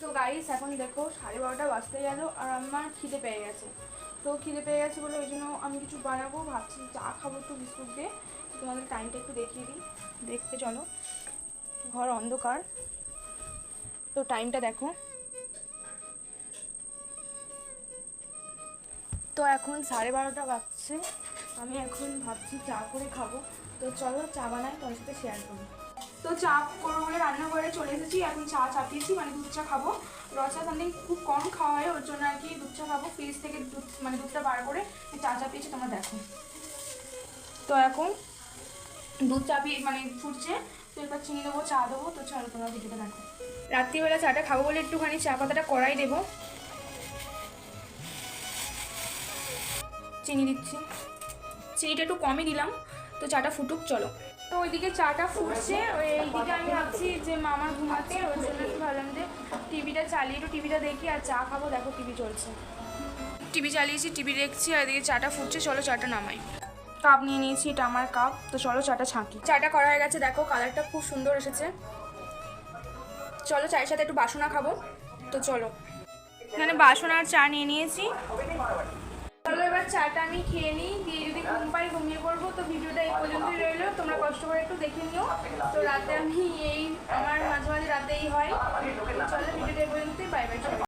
তো গাইস এখন দেখো সাড়ে বারোটা বাজতে গেল আর আমার খিদে পেয়ে গেছে। তো খিদে পেয়ে গেছে বলে ওই জন্য আমি কিছু বানাবো, ভাবছি চা খাব একটু বিস্কুট দিয়ে। তোমাদের টাইমটা একটু দেখিয়ে দিই। দেখতে চলো, ঘর অন্ধকার। তো টাইমটা দেখো। তো এখন সাড়ে বারোটা বাজছে। আমি এখন ভাবছি চা করে খাব। তো চলো চা বানাই, তোমার সাথে শেয়ার করি তো চা করব বলে রান্নাঘরে চলে এসেছি, এখন চা চাপিয়েছি মানে দুধ চা খাব। রচা সামথিং খুব কম খাওয়া হয়, ওর জন্য আর কি দুধ চা খাব ফ্রিজ থেকে দুধ মানে দুধটা বার করে চা চাপিয়েছি, তোমরা দেখো। তো এখন দুধ চাপিয়ে মানে ফুটছে, তো এবার চিনি দেবো, চা দেবো, তো চলো তোমরা ভিডিওটা দেখো। রাত্রিবেলা চাটা খাব বলে একটুখানি চা পাতাটা কড়াই দেবো। চিনি দিচ্ছি। চিনিটা একটু কমই দিলাম তো চাটা ফুটুক, চলো। তো ওইদিকে চাটা ফুটছে, এইদিকে আমি ভাবছি যে মামা ঘুমাচ্ছে ওই জন্য একটু ভাবলাম যে টিভিটা চালিয়ে, একটু টিভিটা দেখি আর চা খাব, দেখো টিভি চলছে। টিভি চালিয়েছি, টিভি দেখছি, আর এদিকে চাটা ফুটছে, চলো চাটা নামাই। কাপ নিয়ে নিয়েছি, এটা আমার কাপ, তো চলো চাটা ছাঁকি। চাটা করা হয়ে গেছে, দেখো কালারটা খুব সুন্দর এসেছে। চলো চায়ের সাথে একটু বাসনা খাব, তো চলো। এখানে বাসন আর চা নিয়ে নিয়েছি। চাটা আমি খেয়ে নিই, দিয়ে যদি ঘুম পাই ঘুমিয়ে পড়ব, তো ভিডিওটা এই পর্যন্তই রইল। তোমরা কষ্ট করে একটু দেখে নিও। তো রাতে আমি এই, আমার মাঝে মাঝে রাতেই হয়।